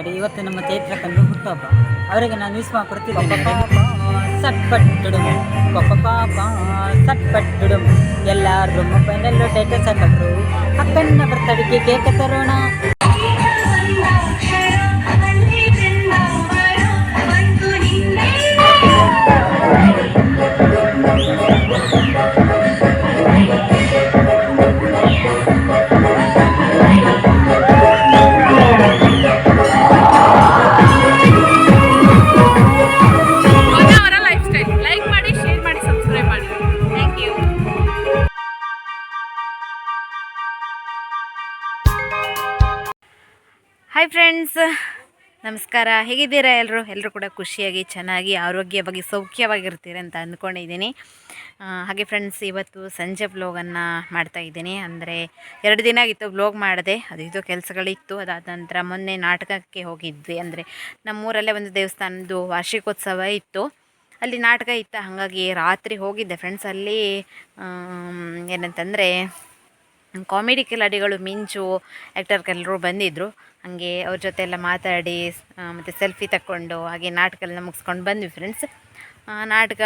Birthday ಇವತ್ತು ನಮ್ಮ ಚೈತ್ರ ಕಂಡು ಹುಟ್ಟುಹಬ್ಬ ಅವರಿಗೆ ನಾನು ವಿಶ್ವ ಕೊಡ್ತಿದ್ದೇನೆ. ಸಟ್ಪಟ್ಟುಡು ಪಾಪ ಸಟ್ಪಟ್ಟುಡು. ಎಲ್ಲರೂ ಮೊಬೈಲಲ್ಲೂ ಟೈಟಲ್ ಹಾಕಿದ್ರು ಅಕ್ಕನ ಬರ್ತಡಿಗೆ ಕೇಕ್ ತರೋಣ. ಹಾಯ್ ಫ್ರೆಂಡ್ಸ್ ನಮಸ್ಕಾರ. ಹೇಗಿದ್ದೀರಾ ಎಲ್ಲರೂ ಎಲ್ಲರೂ ಕೂಡ ಖುಷಿಯಾಗಿ, ಚೆನ್ನಾಗಿ, ಆರೋಗ್ಯವಾಗಿ, ಸೌಖ್ಯವಾಗಿರ್ತೀರ ಅಂತ ಅಂದ್ಕೊಂಡಿದ್ದೀನಿ. ಹಾಗೆ ಫ್ರೆಂಡ್ಸ್ ಇವತ್ತು ಸಂಜೆ ವ್ಲೋಗನ್ನು ಮಾಡ್ತಾ ಇದ್ದೀನಿ. ಅಂದರೆ ಎರಡು ದಿನ ಆಗಿತ್ತು ಬ್ಲಾಗ್ ಮಾಡಿದೆ. ಅದು ಇದು ಕೆಲಸಗಳಿತ್ತು. ಅದಾದ ನಂತರ ಮೊನ್ನೆ ನಾಟಕಕ್ಕೆ ಹೋಗಿದ್ವಿ. ಅಂದರೆ ನಮ್ಮೂರಲ್ಲೇ ಒಂದು ದೇವಸ್ಥಾನದ್ದು ವಾರ್ಷಿಕೋತ್ಸವ ಇತ್ತು. ಅಲ್ಲಿ ನಾಟಕ ಇತ್ತು. ಹಾಗಾಗಿ ರಾತ್ರಿ ಹೋಗಿದ್ದೆ ಫ್ರೆಂಡ್ಸ್ ಅಲ್ಲಿ ಏನಂತಂದರೆ ಕಾಮಿಡಿ ಕಿಲಾಡಿಗಳು ಮಿಂಚು ಆ್ಯಕ್ಟರ್ಗೆಲ್ಲರೂ ಬಂದಿದ್ದರು ಹಾಗೆ ಅವ್ರ ಜೊತೆ ಎಲ್ಲ ಮಾತಾಡಿ ಮತ್ತು ಸೆಲ್ಫಿ ತಕ್ಕೊಂಡು, ಹಾಗೆ ನಾಟಕ ಎಲ್ಲ ಮುಗಿಸ್ಕೊಂಡು ಬಂದ್ವಿ ಫ್ರೆಂಡ್ಸ್ ನಾಟಕ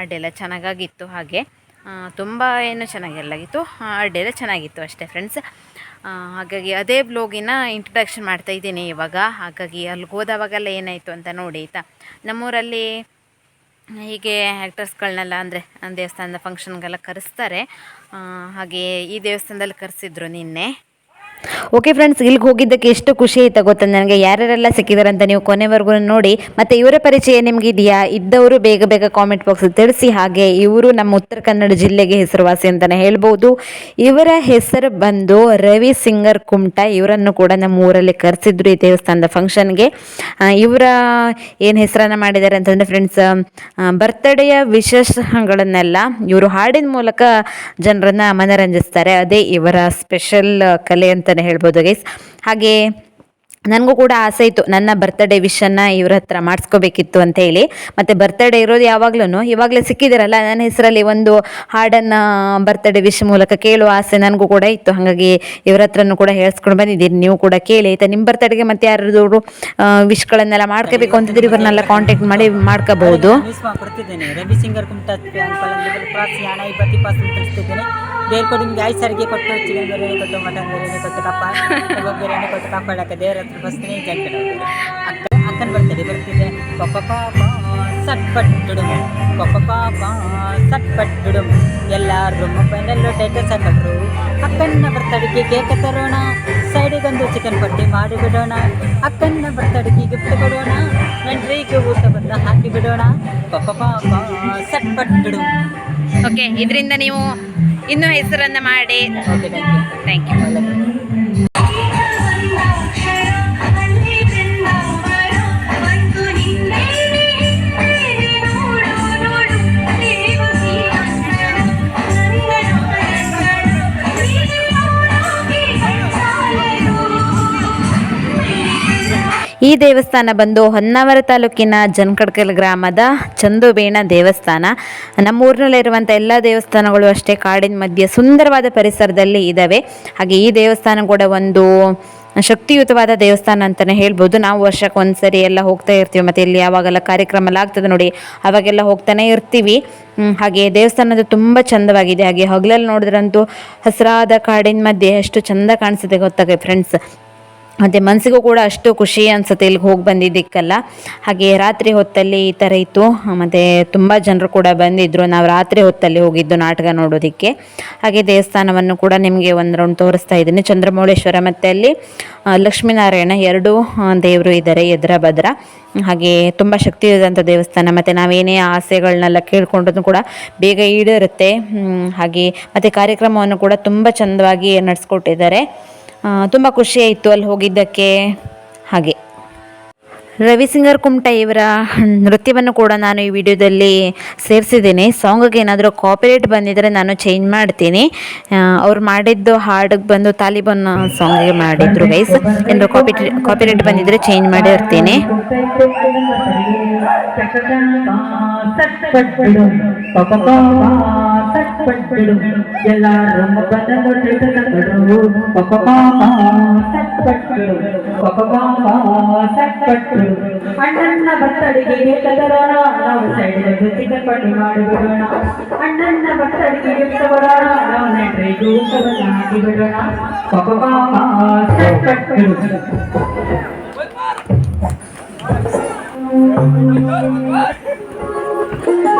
ಅಡ್ಡೆಲ್ಲ ಚೆನ್ನಾಗಾಗಿತ್ತು ಹಾಗೆ. ತುಂಬ ಏನು ಚೆನ್ನಾಗಿರಲಾಗಿತ್ತು ಅಡ್ಡೆಲ್ಲ ಚೆನ್ನಾಗಿತ್ತು ಅಷ್ಟೇ ಫ್ರೆಂಡ್ಸ್ ಹಾಗಾಗಿ ಅದೇ ಬ್ಲೋಗಿನ ಇಂಟ್ರಡಕ್ಷನ್ ಮಾಡ್ತಾ ಇದ್ದೀನಿ ಇವಾಗ. ಹಾಗಾಗಿ ಅಲ್ಲಿಗೆ ಹೋದವಾಗೆಲ್ಲ ಏನಾಯಿತು ಅಂತ ನೋಡಿ ಆಯಿತಾ? ನಮ್ಮೂರಲ್ಲಿ ಹೀಗೆ ಆ್ಯಕ್ಟರ್ಸ್ಗಳನ್ನೆಲ್ಲ ಅಂದರೆ ದೇವಸ್ಥಾನದ ಫಂಕ್ಷನ್ಗೆಲ್ಲ ಕರೆಸ್ತಾರೆ. ಹಾಗೆಯೇ ಹಾಗೆ ಈ ದೇವಸ್ಥಾನದಲ್ಲಿ ಕರೆಸಿದ್ರು ನಿನ್ನೆ. ಓಕೆ ಫ್ರೆಂಡ್ಸ್ ಇಲ್ಲಿಗೆ ಹೋಗಿದ್ದಕ್ಕೆ ಎಷ್ಟು ಖುಷಿ ಆಯ್ತಾ ಗೊತ್ತಾ? ನನಗೆ ಯಾರ್ಯಾರೆಲ್ಲ ಸಿಕ್ಕಿದ್ದಾರೆ ಅಂತ ನೀವು ಕೊನೆವರೆಗೂ ನೋಡಿ. ಮತ್ತು ಇವರ ಪರಿಚಯ ನಿಮ್ಗೆ ಇದೆಯಾ? ಇದ್ದವರು ಬೇಗ ಬೇಗ ಕಾಮೆಂಟ್ ಬಾಕ್ಸ್ ತಿಳಿಸಿ. ಹಾಗೆ ಇವರು ನಮ್ಮ ಉತ್ತರ ಕನ್ನಡ ಜಿಲ್ಲೆಗೆ ಹೆಸರುವಾಸಿ ಅಂತಲೇ ಹೇಳ್ಬೋದು. ಇವರ ಹೆಸರು ಬಂದು ರವಿ ಸಿಂಗರ್ ಕುಮಟ. ಇವರನ್ನು ಕೂಡ ನಮ್ಮ ಊರಲ್ಲಿ ಕರೆಸಿದ್ರು ಈ ದೇವಸ್ಥಾನದ ಫಂಕ್ಷನ್ಗೆ ಇವರ ಏನು ಹೆಸರನ್ನು ಮಾಡಿದ್ದಾರೆ ಅಂತಂದರೆ ಫ್ರೆಂಡ್ಸ್ ಬರ್ತ್ಡೇಯ ವಿಶೇಷಗಳನ್ನೆಲ್ಲ ಇವರು ಹಾಡಿನ ಮೂಲಕ ಜನರನ್ನು ಮನರಂಜಿಸ್ತಾರೆ. ಅದೇ ಇವರ ಸ್ಪೆಷಲ್ ಕಲೆ ಅಂತಲೇ ಹೇಳ್ಬೋದು ಗೈಸ್ ಹಾಗೆ ನನಗೂ ಕೂಡ ಆಸೆ ಇತ್ತು. ನನ್ನ ಬರ್ತ್ಡೇ ವಿಶನ್ನು ಇವ್ರ ಹತ್ರ ಮಾಡಿಸ್ಕೋಬೇಕಿತ್ತು ಅಂತ ಹೇಳಿ. ಮತ್ತು ಬರ್ತ್ಡೇ ಇರೋದು ಯಾವಾಗ್ಲೂ ಇವಾಗಲೇ ಸಿಕ್ಕಿದಿರಲ್ಲ, ನನ್ನ ಹೆಸರಲ್ಲಿ ಒಂದು ಹಾಡನ್ನು ಬರ್ತ್ಡೇ ವಿಶ್ ಮೂಲಕ ಕೇಳುವ ಆಸೆ ನನಗೂ ಕೂಡ ಇತ್ತು. ಹಾಗಾಗಿ ಇವ್ರ ಹತ್ರನೂ ಕೂಡ ಹೇಳ್ಸ್ಕೊಂಡು ಬಂದಿದ್ದೀನಿ. ನೀವು ಕೂಡ ಕೇಳಿ. ಆಯಿತಾ? ನಿಮ್ಮ ಬರ್ತ್ಡೇಗೆ ಮತ್ತೆ ಯಾರಾದ್ರು ವಿಶ್ಗಳನ್ನೆಲ್ಲ ಮಾಡ್ಕೋಬೇಕು ಅಂತಿದ್ರೆ ಇವ್ರನ್ನೆಲ್ಲ ಕಾಂಟ್ಯಾಕ್ಟ್ ಮಾಡಿ ಮಾಡ್ಕೋಬಹುದು ರವಿ ಸಿಂಗರ್ ಕೊಡಿ ನಿಮ್ಗೆ ಐದು ಸಾರಿಗೆ ಕೊಟ್ಟು ಚಿಕನ್ ಬಿರಿಯಾನಿ ಕೊಟ್ಟು, ಮಟನ್ ಬಿರಿಯಾನಿ ಕೊಟ್ಟು, ಕಪ್ಪ ಬೇರೆ ಕೊಟ್ಟು ಕಾಪಾಡಕ್ಕೆ ದೇವ್ರ ಬಸ್ತೀನಿ ಜಂಕಡ ಅಕ್ಕ ಅಕ್ಕನ ಬರ್ತದೆ. ಬರ್ತಿದೆ ಪಪ್ಪ ಪಾಪ ಸಟ್ಪಟ್ಟುಡು ಪಪ್ಪ ಪಾಪ ಸಟ್ಪಟ್ಟುಡು ಎಲ್ಲರೂ ಮೊಬೈಲಲ್ಲೂ ಟೈಟಲ್ಸ್ ಹಾಕಿದ್ರು ಅಕ್ಕನ ಬರ್ತಡೆಗೆ ಕೇಕ ತರೋಣ. ಸೈಡಿಗೊಂದು ಚಿಕನ್ ಪಟ್ಟಿ ಮಾಡಿಬಿಡೋಣ. ಅಕ್ಕನ ಬರ್ತಡೆಗೆ ಗಿಫ್ಟ್ ಕೊಡೋಣ. ನೆಂಟ್ರಿಗೆ ಊಟ ಬಂದು ಹಾಕಿ ಬಿಡೋಣ ಪಪ್ಪ ಪಾಪ ಸಟ್ಪಟ್ಟುಡು ಓಕೆ ಇದರಿಂದ ನೀವು ಇನ್ನೂ ಹೆಸರನ್ನು ಮಾಡಿ. Okay thank you thank you ದೇವಸ್ಥಾನ ಬಂದು ಹೊನ್ನಾವರ ತಾಲೂಕಿನ ಜನ್ಕಡ್ಕಲ್ ಗ್ರಾಮದ ಚಂದುಬೇಣ ದೇವಸ್ಥಾನ. ನಮ್ಮೂರಿನಲ್ಲಿರುವಂಥ ಎಲ್ಲ ದೇವಸ್ಥಾನಗಳು ಅಷ್ಟೇ ಕಾಡಿನ ಮಧ್ಯೆ ಸುಂದರವಾದ ಪರಿಸರದಲ್ಲಿ ಇದ್ದಾವೆ ಹಾಗೆ ಈ ದೇವಸ್ಥಾನ ಕೂಡ ಒಂದು ಶಕ್ತಿಯುತವಾದ ದೇವಸ್ಥಾನ ಅಂತಲೇ ಹೇಳ್ಬೋದು. ನಾವು ವರ್ಷಕ್ಕೆ ಒಂದ್ಸರಿ ಎಲ್ಲ ಹೋಗ್ತಾ ಇರ್ತೀವಿ. ಮತ್ತು ಇಲ್ಲಿ ಯಾವಾಗೆಲ್ಲ ಕಾರ್ಯಕ್ರಮ ಎಲ್ಲ ಆಗ್ತದೆ ನೋಡಿ, ಅವಾಗೆಲ್ಲ ಹೋಗ್ತಾನೆ ಇರ್ತೀವಿ. ಹಾಗೆ ದೇವಸ್ಥಾನದ ತುಂಬ ಚಂದವಾಗಿದೆ. ಹಾಗೆ ಹಗಲಲ್ಲಿ ನೋಡಿದ್ರಂತೂ ಹಸಿರಾದ ಕಾಡಿನ ಮಧ್ಯೆ ಎಷ್ಟು ಚಂದ ಕಾಣಿಸುತ್ತೆ ಗೊತ್ತಾಗ ಫ್ರೆಂಡ್ಸ್ ಮತ್ತು ಮನಸ್ಸಿಗೂ ಕೂಡ ಅಷ್ಟು ಖುಷಿ ಅನಿಸುತ್ತೆ ಇಲ್ಲಿಗೆ ಹೋಗಿ ಬಂದಿದ್ದಕ್ಕೆಲ್ಲ. ಹಾಗೆ ರಾತ್ರಿ ಹೊತ್ತಲ್ಲಿ ಈ ಥರ ಇತ್ತು. ಮತ್ತು ತುಂಬ ಜನರು ಕೂಡ ಬಂದಿದ್ದರು ನಾವು ರಾತ್ರಿ ಹೊತ್ತಲ್ಲಿ ಹೋಗಿದ್ದು ನಾಟಕ ನೋಡೋದಕ್ಕೆ. ಹಾಗೆ ದೇವಸ್ಥಾನವನ್ನು ಕೂಡ ನಿಮಗೆ ಒಂದು ರೌಂಡ್ ತೋರಿಸ್ತಾ ಇದ್ದೀನಿ. ಚಂದ್ರಮೌಳೇಶ್ವರ ಮತ್ತು ಅಲ್ಲಿ ಲಕ್ಷ್ಮೀನಾರಾಯಣ ಎರಡೂ ದೇವರು ಇದ್ದಾರೆ ಎದುರ ಭದ್ರ. ಹಾಗೆ ತುಂಬ ಶಕ್ತಿ ಇರೋದಂಥ ದೇವಸ್ಥಾನ. ಮತ್ತು ನಾವೇನೇ ಆಸೆಗಳನ್ನೆಲ್ಲ ಕೇಳ್ಕೊಂಡ್ರೂ ಕೂಡ ಬೇಗ ಈಡೇರುತ್ತೆ. ಹಾಗೆ ಮತ್ತು ಕಾರ್ಯಕ್ರಮವನ್ನು ಕೂಡ ತುಂಬ ಚಂದವಾಗಿ ನಡೆಸ್ಕೊಟ್ಟಿದ್ದಾರೆ. ತುಂಬ ಖುಷಿ ಆಯಿತು ಅಲ್ಲಿ ಹೋಗಿದ್ದಕ್ಕೆ. ಹಾಗೆ ರವಿಸಿಂಗರ್ ಕುಮಟ ಇವರ ನೃತ್ಯವನ್ನು ಕೂಡ ನಾನು ಈ ವಿಡಿಯೋದಲ್ಲಿ ಸೇರಿಸಿದ್ದೀನಿ ಸಾಂಗಿಗೆ ಏನಾದರೂ ಕಾಪಿರೇಟ್ ಬಂದಿದ್ದರೆ ನಾನು ಚೇಂಜ್ ಮಾಡ್ತೀನಿ ಅವ್ರು ಮಾಡಿದ್ದು ಹಾಡಿಗೆ ಬಂದು ತಾಲಿಬಾನ್ ಸಾಂಗಿಗೆ ಮಾಡಿದ್ರು ಗೈಸ್ ಏನಾದರೂ ಕಾಪಿ ಕಾಪಿರೇಟ್ ಬಂದಿದ್ದರೆ ಚೇಂಜ್ ಮಾಡಿರ್ತೀನಿ ಎಲ್ಲಾರು ಮೊಬೈಲಲ್ಲೂ ಟೈಟಲ್ ಹಾಕಿದ್ರು ಪಪ ಸಟ್ಪಟ್ಟುಡು ಸಟ್ಪಟ್ಟು ಕೊಕೊಕಾಂಬ ಸಟ್ಪಟ್ಟು ಅಣ್ಣನ ಬರ್ತಡಿಗೆ ಗಿಫ್ಟ್ ತರೋಣ ನಾವು ಸೈಡ್ ಚಿಕನ್ ಪಟ್ಟಿ ಮಾಡಿಬಿಡೋಣ ಅಣ್ಣನ ಬರ್ತಡಿಗೆ ಗಿಫ್ಟ್ ಬರೋಣ ನಾವು ನೆಂಟ್ರಿಗೂ ಊಟವನ್ನು ಹಾಕಿ ಬಿಡೋಣ ಕೊಕೊಕಾಂಬ ಸಟ್ಪಟ್ಟು ಅವನೊಂದು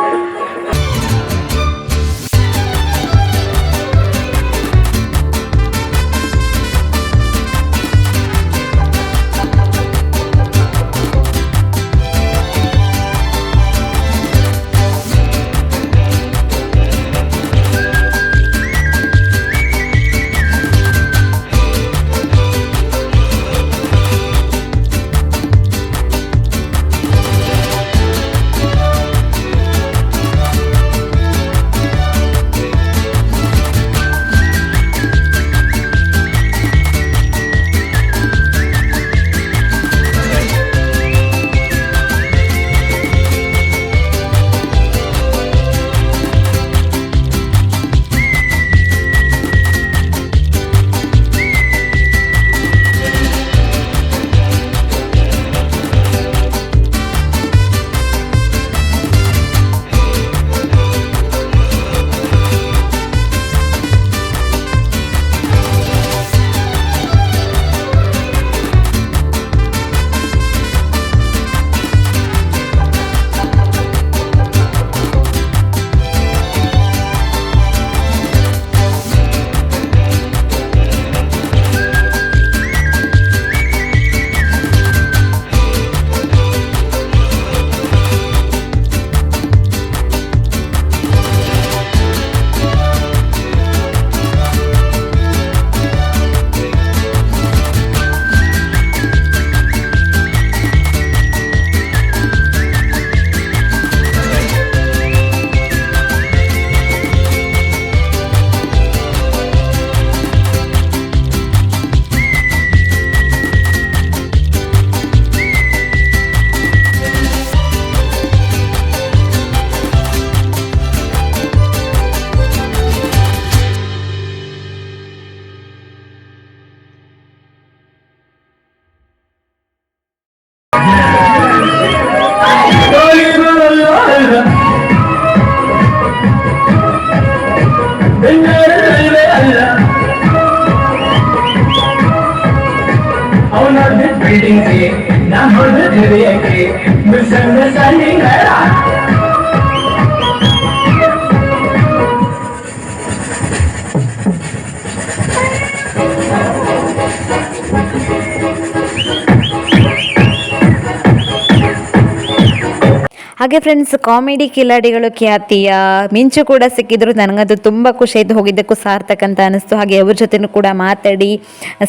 ಹಾಗೆ ಫ್ರೆಂಡ್ಸ್ ಕಾಮಿಡಿ ಕಿಲಾಡಿಗಳು ಖ್ಯಾತಿಯ ಮಿಂಚು ಕೂಡ ಸಿಕ್ಕಿದ್ರು. ನನಗದು ತುಂಬ ಖುಷಿ ಆಯಿತು ಹೋಗಿದ್ದಕ್ಕೂ ಸಾರ್ಥಕ ಅಂತ ಅನಿಸ್ತು. ಹಾಗೆ ಅವ್ರ ಜೊತೆನೂ ಕೂಡ ಮಾತಾಡಿ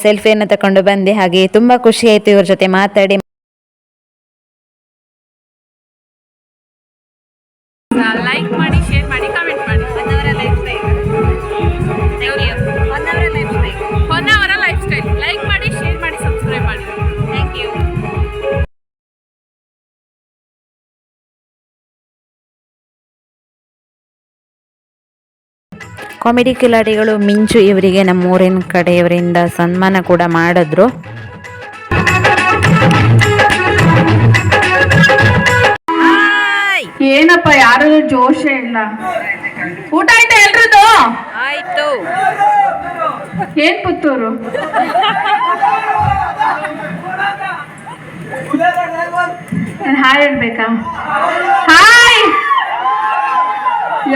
ಸೆಲ್ಫಿಯನ್ನು ತಗೊಂಡು ಬಂದೆ. ಹಾಗೆ ತುಂಬ ಖುಷಿ ಆಯಿತು ಇವ್ರ ಜೊತೆ ಮಾತಾಡಿ. ಲೈಕ್ ಮಾಡಿ ಶೇರ್ ಮಾಡಿ ಕಾಮೆಂಟ್ ಮಾಡಿ. Honnavar lifestyle Honnavar lifestyle like ಮಾಡಿ ಶೇರ್ ಮಾಡಿ ಸಬ್ಸ್ಕ್ರೈಬ್ ಮಾಡಿ. ಥ್ಯಾಂಕ್ ಯು ಕಾಮಿಡಿ ಕಿಲಾಡಿಗಳು ಮಿಂಚು ಇವರಿಗೆ ನಮ್ಮೂರಿನ ಕಡೆಯವರಿಂದ ಸನ್ಮಾನ ಕೂಡ ಮಾಡಿದ್ರು. ಏನಪ್ಪ ಯಾರು ಜೋಶೇ ಇಲ್ಲ? ಊಟ ಆಯ್ತಾ ಎಲ್ರದ್ದು? ಆಯ್ತು. ಏನ್ ಪುತ್ತೂರು? ಹಾಯ್ ಹೇಳ್ಬೇಕಾ? ಹಾಯ್!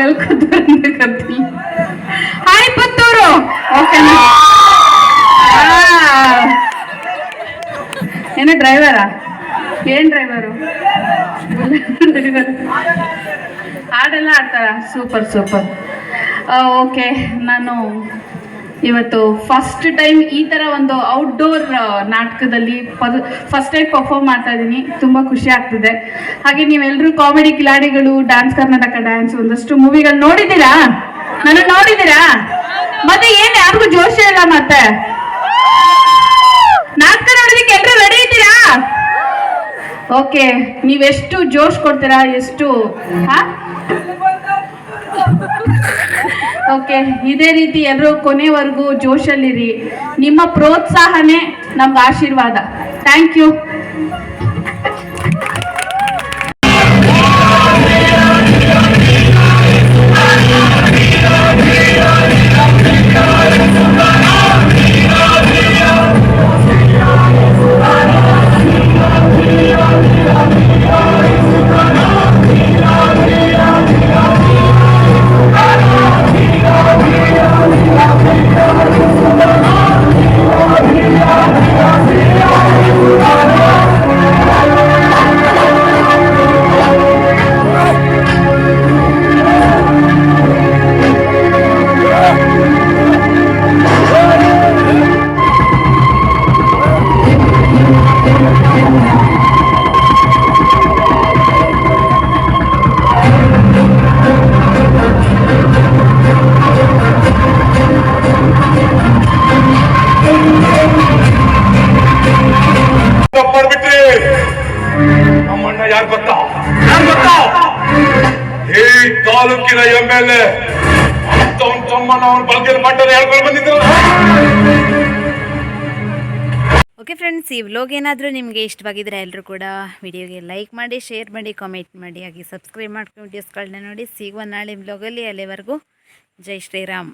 ಎಲ್ ಗೊತ್ತಿಲ್ಲ. ಹಾಯ್ ಪುತ್ತೂರು! ಓಕೆ ಏನು ಡ್ರೈವರಾ ಏನ್ ಡ್ರೈವರು ಹಾಡೆಲ್ಲ ಆಡ್ತಾರ ಸೂಪರ್ ಸೂಪರ್ ಓಕೆ ನಾನು ಇವತ್ತು ಫಸ್ಟ್ ಟೈಮ್ ಈ ಥರ ಒಂದು ಔಟ್ಡೋರ್ ನಾಟಕದಲ್ಲಿ ಫಸ್ಟ್ ಟೈಮ್ ಪರ್ಫಾರ್ಮ್ ಮಾಡ್ತಾ ಇದ್ದೀನಿ. ತುಂಬ ಖುಷಿ ಆಗ್ತಿದೆ. ಹಾಗೆ ನೀವೆಲ್ಲರೂ ಕಾಮಿಡಿ ಕಿಲಾಡಿಗಳು ಡ್ಯಾನ್ಸ್ ಕರ್ನಾಟಕ ಡ್ಯಾನ್ಸ್ ಒಂದಷ್ಟು ಮೂವಿಗಳು ನೋಡಿದ್ದೀರಾ? ನಾನು ನೋಡಿದ್ದೀರಾ? ಮತ್ತೆ ಏನ್, ಯಾರಿಗೂ ಜೋಶ ಇಲ್ಲ ಮತ್ತೆ? ನಾಟಕ ನೋಡೋದಕ್ಕೆ ಎಲ್ಲರೂ ರೆಡಿ ಇದ್ದೀರಾ? ಓಕೆ, ನೀವೆಷ್ಟು ಜೋಶ್ ಕೊಡ್ತೀರಾ, ಎಷ್ಟು ಓಕೆ, ಇದೇ ರೀತಿ ಎಲ್ಲರೂ ಕೊನೆವರೆಗೂ ಜೋಶಲ್ಲಿರಿ. ನಿಮ್ಮ ಪ್ರೋತ್ಸಾಹನೇ ನಮ್ಗೆ ಆಶೀರ್ವಾದ. Thank you. ಗೊತ್ತಾ ತಾಲೂಕಿನ ಎಂ ಎಲ್ ತಮ್ಮನ ಅವನ ಹೇಳ್ಕೊಂಡು ಬಂದಿದ್ರು ಓಕೆ ಫ್ರೆಂಡ್ಸ್ ಈ ವ್ಲಾಗ್ ಏನಾದರೂ ನಿಮಗೆ ಇಷ್ಟವಾಗಿದ್ರೆ ಎಲ್ಲರೂ ಕೂಡ ವಿಡಿಯೋಗೆ ಲೈಕ್ ಮಾಡಿ ಶೇರ್ ಮಾಡಿ ಕಾಮೆಂಟ್ ಮಾಡಿ, ಹಾಗೆ ಸಬ್ಸ್ಕ್ರೈಬ್ ಮಾಡ್ಕೊಂಡು ವಿಡಿಯೋಸ್ಗಳನ್ನ ನೋಡಿ, ಸಿಗುವ ನಾಳೆ ವ್ಲೋಗಲ್ಲಿ ಅಲ್ಲಿವರೆಗೂ. ಜೈ ಶ್ರೀರಾಮ್.